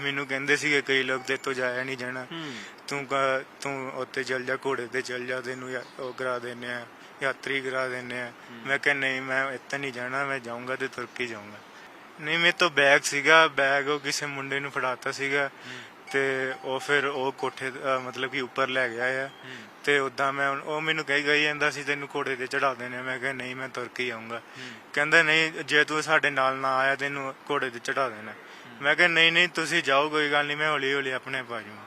ਮੈਨੂੰ ਕਹਿੰਦੇ ਸੀਗੇ ਕਈ ਲੋਕ ਤੇ ਤੋਂ ਜਾਇਆ ਨਹੀਂ ਜਾਣਾ। ਤੂੰ ਤੂੰ ਉੱਤੇ ਚੱਲ ਜਾ ਘੋੜੇ ਤੇ ਚੱਲ ਜਾ ਤੈਨੂੰ ਉਹ ਕਰਾ ਦਿੰਨੇ ਆ ਯਾਤਰੀ ਕਰਾ ਦਿੰਨੇ ਆ। ਮੈਂ ਕਿਹਾ ਨਹੀਂ ਮੈਂ ਇੱਥੇ ਨਹੀਂ ਜਾਣਾ ਮੈਂ ਜਾਊਂਗਾ ਤੇ ਤੁਰ ਕੇ ਜਾਊਂਗਾ। ਨਹੀਂ ਮੇਰੇ ਤੋਂ ਬੈਗ ਸੀਗਾ ਬੈਗ ਉਹ ਕਿਸੇ ਮੁੰਡੇ ਨੂੰ ਫੜਾਤਾ ਸੀਗਾ। ਤੇ ਉਹ ਫਿਰ ਉਹ ਕੋਠੇ ਅਹ ਮਤਲਬ ਕਿ ਉੱਪਰ ਲੈ ਗਿਆ ਆ। ਤੇ ਉਦਾਂ ਮੈਂ ਉਹ ਮੈਨੂੰ ਕਹੀ ਗਈ ਜਾਂਦਾ ਸੀ ਤੈਨੂੰ ਘੋੜੇ ਤੇ ਚੜਾ ਦੇਣੇ ਮੈਂ ਕਿਹਾ ਨਹੀਂ ਮੈਂ ਤੁਰ ਕੇ ਹੀ ਆਊਂਗਾ। ਕਹਿੰਦਾ ਨਹੀਂ ਜੇ ਤੂੰ ਸਾਡੇ ਨਾਲ ਨਾ ਆਇਆ ਤੈਨੂੰ ਘੋੜੇ ਤੇ ਚੜਾ ਦੇਣਾ। ਮੈਂ ਕਿਹਾ ਨਹੀਂ ਨਹੀਂ ਤੁਸੀਂ ਜਾਓ ਕੋਈ ਗੱਲ ਨਹੀਂ ਮੈਂ ਹੌਲੀ ਹੌਲੀ ਆਪਣੇ ਪਾ ਜਾਊਂਗਾ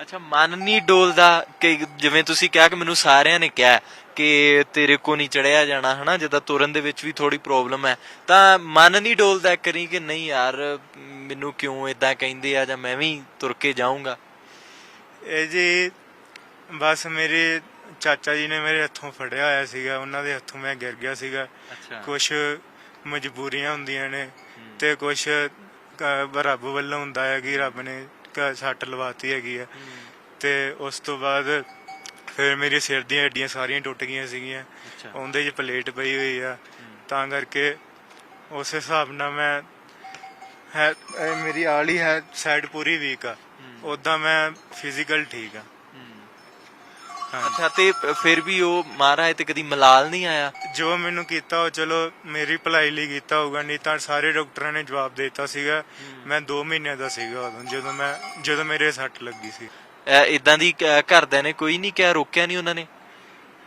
ਅੱਛਾ ਮਨ ਨਹੀਂ ਡੋਲਦਾ ਕਿ ਜਿਵੇਂ ਤੁਸੀਂ ਕਿਹਾ ਕਿ ਮੈਨੂੰ ਸਾਰਿਆਂ ਨੇ ਕਿਹਾ ਕਿ ਤੇਰੇ ਕੋ ਨਹੀਂ ਚੜਿਆ ਜਾਣਾ ਹਨਾ? ਜਿੱਦਾਂ ਤੁਰਨ ਦੇ ਵਿੱਚ ਵੀ ਥੋੜੀ ਪ੍ਰੋਬਲਮ ਹੈ। ਤਾਂ ਮਨ ਨਹੀਂ ਡੋਲਦਾ ਕਰੀ ਕਿ ਨਹੀਂ ਯਾਰ ਮੈਨੂੰ ਕਿਉਂ ਇਦਾਂ ਕਹਿੰਦੇ ਆ ਜਾਂ ਮੈਂ ਵੀ ਤੁਰ ਕੇ ਜਾਊਂਗਾ? ਇਹ ਜੀ ਬਸ ਮੇਰੇ ਚਾਚਾ ਜੀ ਨੇ ਮੇਰੇ ਹੱਥੋਂ ਫੜਿਆ ਹੋਇਆ ਸੀਗਾ। ਉਹਨਾਂ ਦੇ ਹੱਥੋਂ ਮੈਂ ਗਿਰ ਗਿਆ ਸੀਗਾ। ਕੁਝ ਮਜਬੂਰੀਆਂ ਹੁੰਦੀਆਂ ਨੇ ਤੇ ਕੁਝ ਰੱਬ ਵੱਲੋਂ ਹੁੰਦਾ ਹੈ ਕਿ ਰੱਬ ਨੇ ਸੱਟ ਲਵਾਤੀ ਹੈਗੀ ਆ। ਤੇ ਉਸ ਤੋਂ ਬਾਅਦ ਫਿਰ ਮੇਰੇ ਸਿਰ ਦੀਆਂ ਹੱਡੀਆਂ ਸਾਰੀਆਂ ਟੁੱਟ ਗਈਆਂ ਸੀਗੀਆਂ। ਉਹਦੇ 'ਚ ਪਲੇਟ ਪਈ ਹੋਈ ਆ। ਤਾਂ ਕਰਕੇ ਉਸ ਹਿਸਾਬ ਨਾਲ ਮੈਂ ਹੈ ਮੇਰੀ ਆਲੀ ਹੈ ਸਾਈਡ ਪੂਰੀ ਵੀਕ ਆ। ਉਦਾਂ ਮੈਂ ਫਿਜ਼ੀਕਲ ਠੀਕ ਆ। ਅੱਛਾ ਤੇ ਫਿਰ ਵੀ ਉਹ ਮਹਾਰਾਜ ਤੇ ਕਦੀ ਮਲਾਲ ਨਹੀਂ ਆਇਆ? ਜੋ ਮੈਨੂੰ ਕੀਤਾ ਉਹ ਚਲੋ ਮੇਰੀ ਭਲਾਈ ਲਈ ਕੀਤਾ ਹੋਊਗਾ ਨਹੀਂ ਤਾਂ ਸਾਰੇ ਡਾਕਟਰਾਂ ਨੇ ਜਵਾਬ ਦੇ ਦਿੱਤਾ ਸੀਗਾ। ਮੈਂ 2 ਮਹੀਨਿਆਂ ਦਾ ਸੀਗਾ ਉਦੋਂ ਜਦੋਂ ਮੈਂ ਜਦੋਂ ਮੇਰੇ ਸੱਟ ਲੱਗੀ ਸੀ। ਇਦਾਂ ਦੀ ਘਰਦਿਆਂ ਨੇ ਕੋਈ ਨਹੀਂ ਕਿਹਾ ਰੋਕਿਆ ਨਹੀਂ ਉਹਨਾਂ ਨੇ?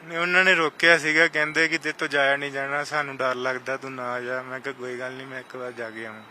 ਨੇ ਉਹਨਾਂ ਨੇ ਰੋਕਿਆ ਸੀਗਾ ਕਹਿੰਦੇ ਕਿ ਤੇ ਤੋਂ ਜਾਇਆ ਨਹੀਂ ਜਾਣਾ ਸਾਨੂੰ ਡਰ ਲੱਗਦਾ ਤੂੰ ਨਾ ਜਾ। ਮੈਂ ਕਿਹਾ ਕੋਈ ਗੱਲ ਨਹੀਂ ਮੈਂ ਇੱਕ ਵਾਰ ਜਾ ਕੇ ਆਵਾਂ।